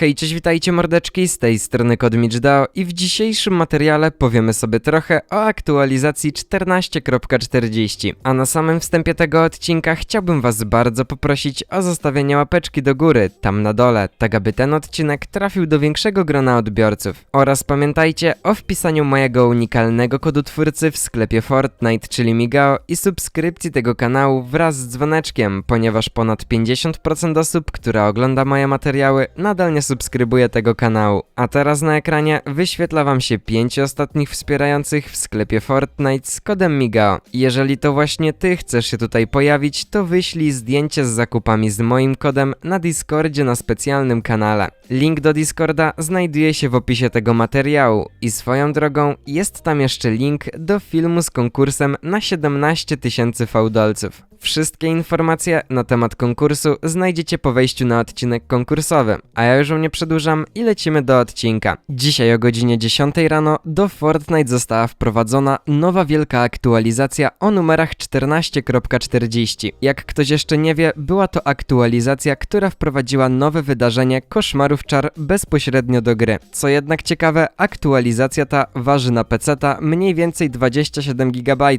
Hej, cześć, witajcie mordeczki, z tej strony KodMitchDAO i w dzisiejszym materiale powiemy sobie trochę o aktualizacji 14.40. A na samym wstępie tego odcinka chciałbym was bardzo poprosić o zostawienie łapeczki do góry, tam na dole, tak aby ten odcinek trafił do większego grona odbiorców. Oraz pamiętajcie o wpisaniu mojego unikalnego kodu twórcy w sklepie Fortnite, czyli Migao i subskrypcji tego kanału wraz z dzwoneczkiem, ponieważ ponad 50% osób, które ogląda moje materiały, nadal nie subskrybuje tego kanału. A teraz na ekranie wyświetla wam się 5 ostatnich wspierających w sklepie Fortnite z kodem Migao. Jeżeli to właśnie ty chcesz się tutaj pojawić, to wyślij zdjęcie z zakupami z moim kodem na Discordzie na specjalnym kanale. Link do Discorda znajduje się w opisie tego materiału i swoją drogą jest tam jeszcze link do filmu z konkursem na 17 tysięcy fałdolców. Wszystkie informacje na temat konkursu znajdziecie po wejściu na odcinek konkursowy, a ja już nie przedłużam i lecimy do odcinka. Dzisiaj o godzinie 10 rano do Fortnite została wprowadzona nowa wielka aktualizacja o numerach 14.40. Jak ktoś jeszcze nie wie, była to aktualizacja, która wprowadziła nowe wydarzenie Koszmarów Czar bezpośrednio do gry. Co jednak ciekawe, aktualizacja ta waży na PC-ta mniej więcej 27 GB.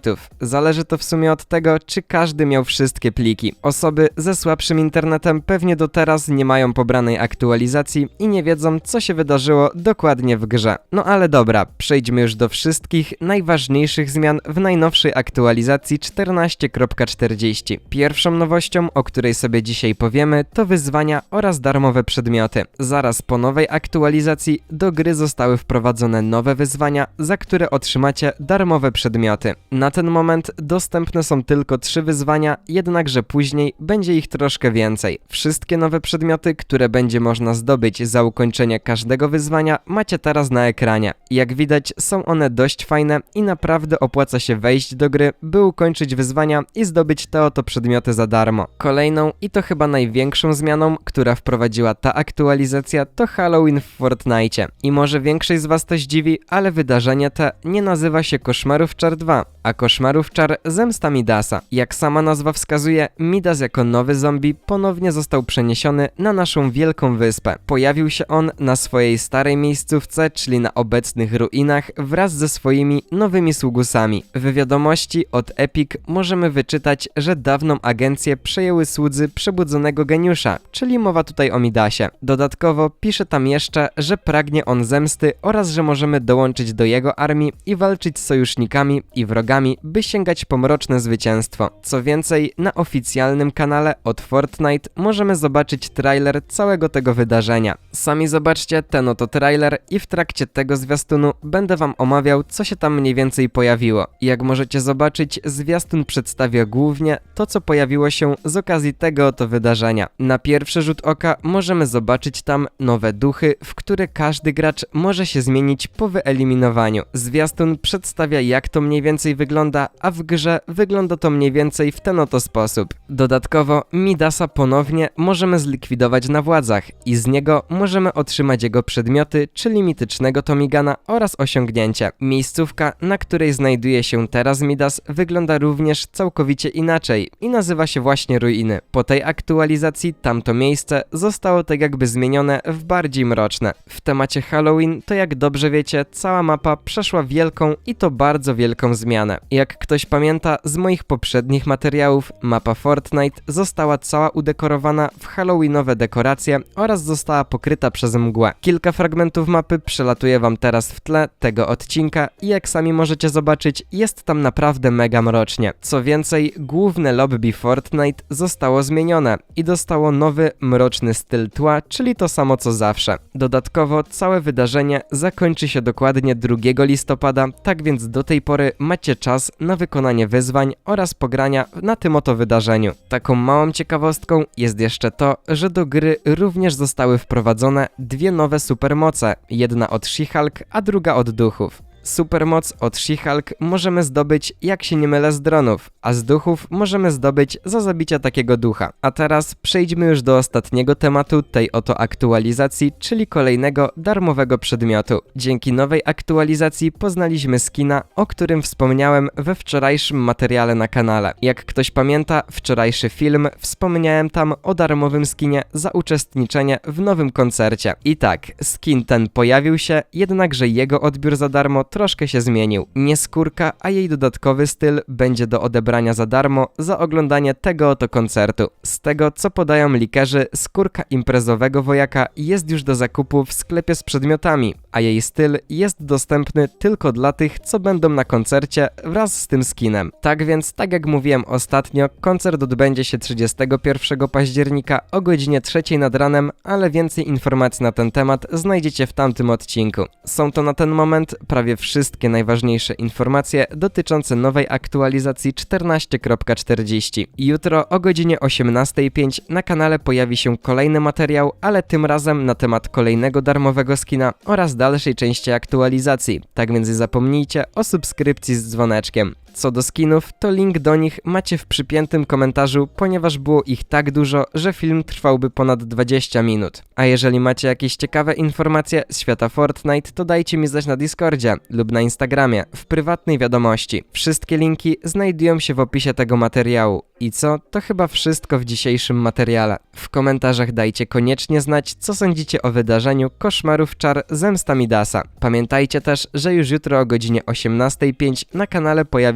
Zależy to w sumie od tego, czy każdy miał wszystkie pliki. Osoby ze słabszym internetem pewnie do teraz nie mają pobranej aktualizacji i nie wiedzą, co się wydarzyło dokładnie w grze. No ale dobra, przejdźmy już do wszystkich najważniejszych zmian w najnowszej aktualizacji 14.40. Pierwszą nowością, o której sobie dzisiaj powiemy, to wyzwania oraz darmowe przedmioty. Zaraz po nowej aktualizacji do gry zostały wprowadzone nowe wyzwania, za które otrzymacie darmowe przedmioty. Na ten moment dostępne są tylko trzy wyzwania, jednakże później będzie ich troszkę więcej. Wszystkie nowe przedmioty, które będzie można zdobyć za ukończenie każdego wyzwania, macie teraz na ekranie. Jak widać, są one dość fajne i naprawdę opłaca się wejść do gry, by ukończyć wyzwania i zdobyć te oto przedmioty za darmo. Kolejną i to chyba największą zmianą, która wprowadziła ta aktualizacja, to Halloween w Fortnite. I może większość z Was to zdziwi, ale wydarzenie te nie nazywa się Koszmarów Czar 2, a Koszmarów Czar Zemsta Midasa. Jak sama nazwa wskazuje, Midas jako nowy zombie ponownie został przeniesiony na naszą wielką wyspę. Pojawił się on na swojej starej miejscówce, czyli na obecnych ruinach, wraz ze swoimi nowymi sługusami. W wiadomości od Epic możemy wyczytać, że dawną agencję przejęły słudzy przebudzonego geniusza, czyli mowa tutaj o Midasie. Dodatkowo pisze tam jeszcze, że pragnie on zemsty oraz że możemy dołączyć do jego armii i walczyć z sojusznikami i wrogami, by sięgać po mroczne zwycięstwo. Co więcej, na oficjalnym kanale od Fortnite możemy zobaczyć trailer całego tego wydarzenia. Sami zobaczcie ten oto trailer i w trakcie tego zwiastunu będę wam omawiał, co się tam mniej więcej pojawiło. Jak możecie zobaczyć, zwiastun przedstawia głównie to, co pojawiło się z okazji tego oto wydarzenia. Na pierwszy rzut oka możemy zobaczyć tam nowe duchy, w które każdy gracz może się zmienić po wyeliminowaniu. Zwiastun przedstawia jak to mniej więcej wygląda, a w grze wygląda to mniej więcej w ten oto sposób. Dodatkowo Midasa ponownie możemy zlikwidować na władzach i z niego możemy otrzymać jego przedmioty, czyli mitycznego Tomigana oraz osiągnięcie. Miejscówka, na której znajduje się teraz Midas, wygląda również całkowicie inaczej i nazywa się właśnie Ruiny. Po tej aktualizacji tamto miejsce zostało tak jakby zmienione w bardziej mroczne. W temacie Halloween, to jak dobrze wiecie, cała mapa przeszła wielką i to bardzo wielką zmianę. Jak ktoś pamięta z moich poprzednich materiałów, mapa Fortnite została cała udekorowana w halloweenowe dekoracje oraz została pokryta przez mgłę. Kilka fragmentów mapy przelatuje wam teraz w tle tego odcinka i jak sami możecie zobaczyć, jest tam naprawdę mega mrocznie. Co więcej, główne lobby Fortnite zostało zmienione i dostało nowy, mroczny styl tła, czyli to samo co zawsze. Dodatkowo całe wydarzenie zakończy się dokładnie 2 listopada, tak więc do tej pory macie czas na wykonanie wyzwań oraz pogrania na tym oto wydarzeniu. Taką małą ciekawostką jest jeszcze to, że do gry również zostały wprowadzone dwie nowe supermoce, jedna od She-Hulk, a druga od duchów. Supermoc od She-Hulk możemy zdobyć, jak się nie mylę, z dronów, a z duchów możemy zdobyć za zabicia takiego ducha. A teraz przejdźmy już do ostatniego tematu tej oto aktualizacji, czyli kolejnego darmowego przedmiotu. Dzięki nowej aktualizacji poznaliśmy skina, o którym wspomniałem we wczorajszym materiale na kanale. Jak ktoś pamięta, wczorajszy film wspomniałem tam o darmowym skinie za uczestniczenie w nowym koncercie. I tak, skin ten pojawił się, jednakże jego odbiór za darmo troszkę się zmienił. Nie skórka, a jej dodatkowy styl będzie do odebrania za darmo za oglądanie tego oto koncertu. Z tego co podają likerzy, skórka imprezowego wojaka jest już do zakupu w sklepie z przedmiotami, a jej styl jest dostępny tylko dla tych, co będą na koncercie wraz z tym skinem. Tak więc, tak jak mówiłem ostatnio, koncert odbędzie się 31 października o godzinie 3 nad ranem, ale więcej informacji na ten temat znajdziecie w tamtym odcinku. Są to na ten moment prawie wszystkie najważniejsze informacje dotyczące nowej aktualizacji 14.40. Jutro o godzinie 18.05 na kanale pojawi się kolejny materiał, ale tym razem na temat kolejnego darmowego skina oraz dalszej części aktualizacji. Tak więc nie zapomnijcie o subskrypcji z dzwoneczkiem. Co do skinów, to link do nich macie w przypiętym komentarzu, ponieważ było ich tak dużo, że film trwałby ponad 20 minut. A jeżeli macie jakieś ciekawe informacje z świata Fortnite, to dajcie mi znać na Discordzie lub na Instagramie w prywatnej wiadomości. Wszystkie linki znajdują się w opisie tego materiału. I co? To chyba wszystko w dzisiejszym materiale. W komentarzach dajcie koniecznie znać, co sądzicie o wydarzeniu Koszmarów Czar Zemsta Midasa. Pamiętajcie też, że już jutro o godzinie 18.05 na kanale